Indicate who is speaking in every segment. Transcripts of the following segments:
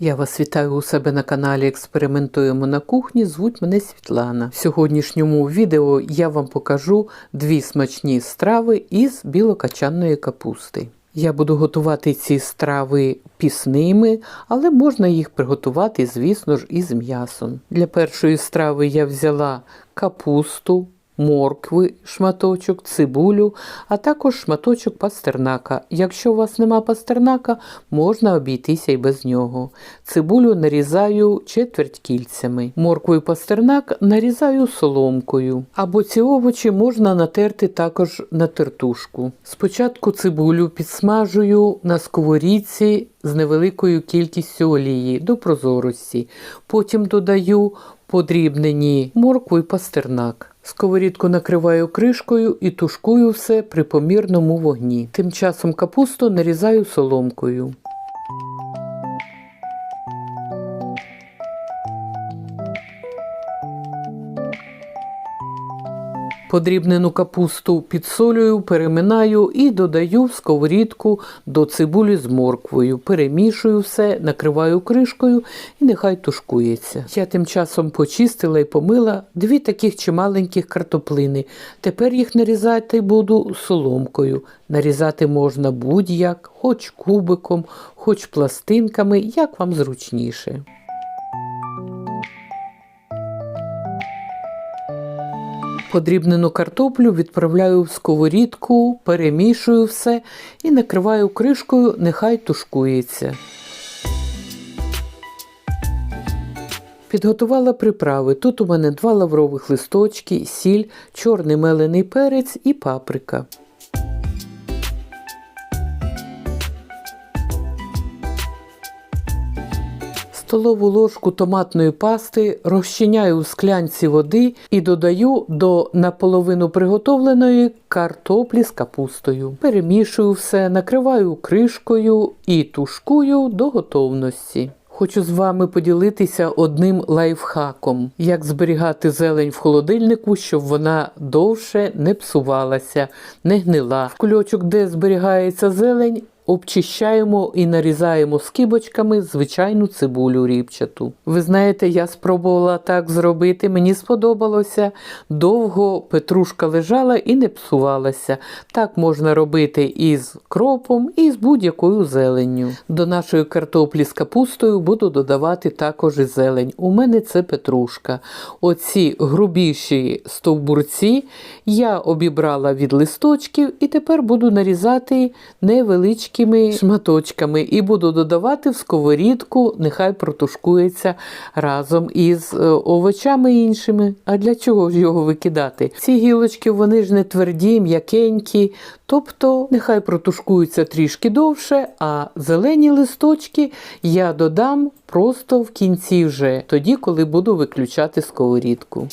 Speaker 1: Я вас вітаю у себе на каналі Експериментуємо на кухні. Звуть мене Світлана. В сьогоднішньому відео я вам покажу дві смачні страви із білокачанної капусти. Я буду готувати ці страви пісними, але можна їх приготувати, звісно ж, із м'ясом. Для першої страви я взяла капусту, моркви, шматочок, цибулю, а також шматочок пастернака. Якщо у вас нема пастернака, можна обійтися і без нього. Цибулю нарізаю четверть кільцями. Моркву і пастернак нарізаю соломкою. Або ці овочі можна натерти також на тертушку. Спочатку цибулю підсмажую на сковорідці з невеликою кількістю олії до прозорості. Потім додаю подрібнені моркву і пастернак. Сковорідку накриваю кришкою і тушкую все при помірному вогні. Тим часом капусту нарізаю соломкою. Подрібнену капусту підсолюю, переминаю і додаю в сковорідку до цибулі з морквою. Перемішую все, накриваю кришкою і нехай тушкується. Я тим часом почистила і помила дві таких чималеньких картоплини. Тепер їх нарізати буду соломкою. Нарізати можна будь-як, хоч кубиком, хоч пластинками, як вам зручніше. Подрібнену картоплю відправляю в сковорідку, перемішую все і накриваю кришкою, нехай тушкується. Підготувала приправи. Тут у мене два лаврових листочки, сіль, чорний мелений перець і паприка. Столову ложку томатної пасти розчиняю у склянці води і додаю до наполовину приготовленої картоплі з капустою. Перемішую все, накриваю кришкою і тушкую до готовності. Хочу з вами поділитися одним лайфхаком, як зберігати зелень в холодильнику, щоб вона довше не псувалася, не гнила. В кульочок, де зберігається зелень, обчищаємо і нарізаємо скибочками звичайну цибулю ріпчату. Ви знаєте, я спробувала так зробити, мені сподобалося. Довго петрушка лежала і не псувалася. Так можна робити і з кропом, і з будь-якою зеленню. До нашої картоплі з капустою буду додавати також і зелень. У мене це петрушка. Оці грубіші стовбурці я обібрала від листочків і тепер буду нарізати невеличкі шматочками і буду додавати в сковорідку, нехай протушкується разом із е, овочами іншими. А для чого ж його викидати? Ці гілочки вони ж не тверді, м'якенькі, тобто нехай протушкуються трішки довше, а зелені листочки я додам просто в кінці вже, тоді, коли буду виключати сковорідку.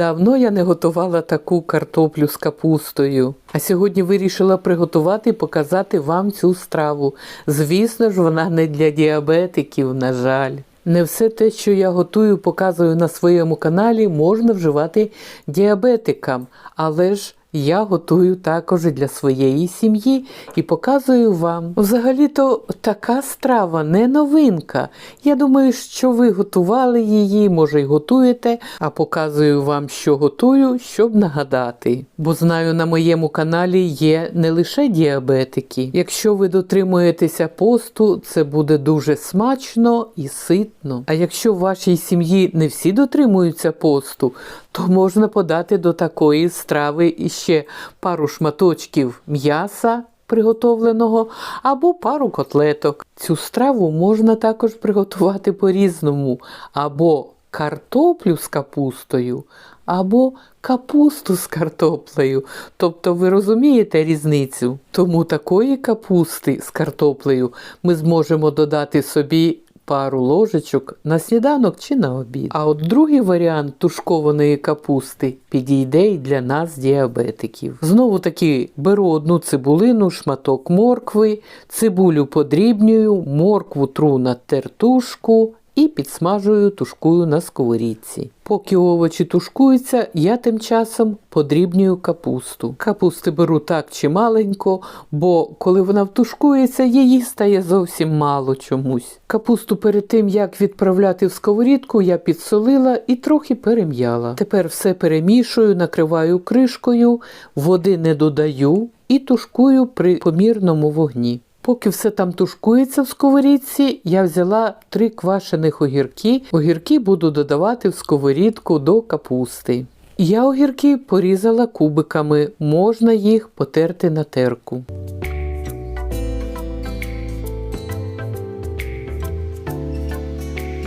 Speaker 1: Давно я не готувала таку картоплю з капустою, а сьогодні вирішила приготувати і показати вам цю страву. Звісно ж, вона не для діабетиків, на жаль. Не все те, що я готую, показую на своєму каналі, можна вживати діабетикам, але ж я готую також і для своєї сім'ї і показую вам. Взагалі-то така страва не новинка. Я думаю, що ви готували її, може й готуєте, а показую вам, що готую, щоб нагадати. Бо знаю, на моєму каналі є не лише діабетики. Якщо ви дотримуєтеся посту, це буде дуже смачно і ситно. А якщо в вашій сім'ї не всі дотримуються посту, то можна подати до такої страви іще пару шматочків м'яса приготовленого або пару котлеток. Цю страву можна також приготувати по-різному, або картоплю з капустою, або капусту з картоплею. Тобто ви розумієте різницю? Тому такої капусти з картоплею ми зможемо додати собі пару ложечок на сніданок чи на обід. А от другий варіант тушкованої капусти підійде й для нас, діабетиків. Знову таки беру одну цибулину, шматок моркви, цибулю подрібнюю, моркву тру на тертушку і підсмажую тушкую на сковорідці. Поки овочі тушкуються, я тим часом подрібнюю капусту. Капусти беру так чи маленько, бо коли вона втушкується, її стає зовсім мало чомусь. Капусту перед тим, як відправляти в сковорідку, я підсолила і трохи перем'яла. Тепер все перемішую, накриваю кришкою, води не додаю і тушкую при помірному вогні. Поки все там тушкується в сковорідці, я взяла три квашених огірки. Огірки буду додавати в сковорідку до капусти. Я огірки порізала кубиками, можна їх потерти на терку.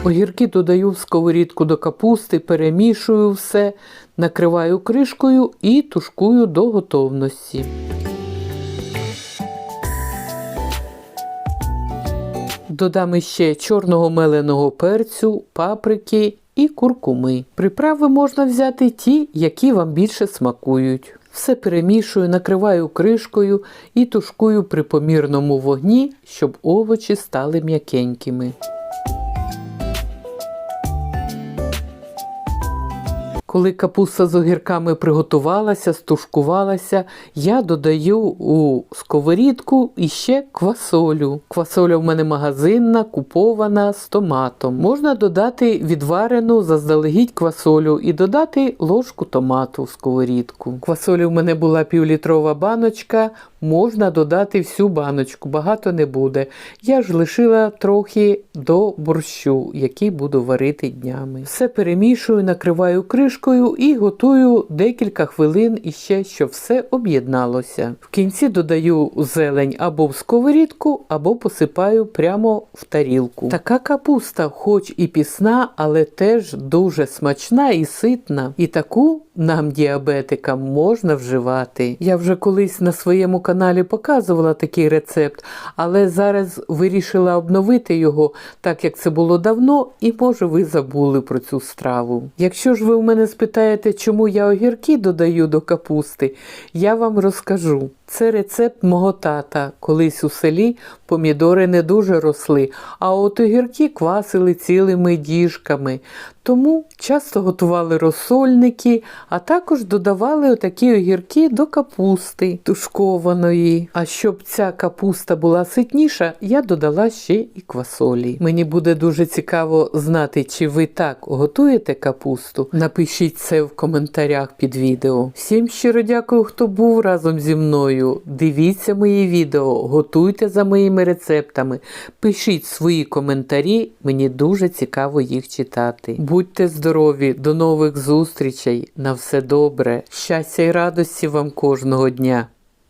Speaker 1: Огірки додаю в сковорідку до капусти, перемішую все, накриваю кришкою і тушкую до готовності. Додам іще чорного меленого перцю, паприки і куркуми. Приправи можна взяти ті, які вам більше смакують. Все перемішую, накриваю кришкою і тушкую при помірному вогні, щоб овочі стали м'якенькими. Коли капуста з огірками приготувалася, стушкувалася, я додаю у сковорідку іще квасолю. Квасоля в мене магазинна, купована з томатом. Можна додати відварену заздалегідь квасолю і додати ложку томату в сковорідку. Квасолі в мене була півлітрова баночка, можна додати всю баночку, багато не буде. Я ж лишила трохи до борщу, який буду варити днями. Все перемішую, накриваю кришкою і готую декілька хвилин іще, щоб все об'єдналося. В кінці додаю зелень або в сковорідку, або посипаю прямо в тарілку. Така капуста, хоч і пісна, але теж дуже смачна і ситна. І таку нам, діабетикам, можна вживати. Я вже колись на своєму каналі показувала такий рецепт, але зараз вирішила обновити його, так як це було давно, і може ви забули про цю страву. Якщо ж ви в мене спитаєте, чому я огірки додаю до капусти, я вам розкажу. Це рецепт мого тата. Колись у селі помідори не дуже росли, а от огірки квасили цілими діжками. Тому часто готували розсольники, а також додавали отакі огірки до капусти тушкованої. А щоб ця капуста була ситніша, я додала ще і квасолі. Мені буде дуже цікаво знати, чи ви так готуєте капусту. Напишіть це в коментарях під відео. Всім щиро дякую, хто був разом зі мною. Дивіться мої відео, готуйте за моїми рецептами, пишіть свої коментарі, мені дуже цікаво їх читати. Будьте здорові, до нових зустрічей, на все добре, щастя і радості вам кожного дня.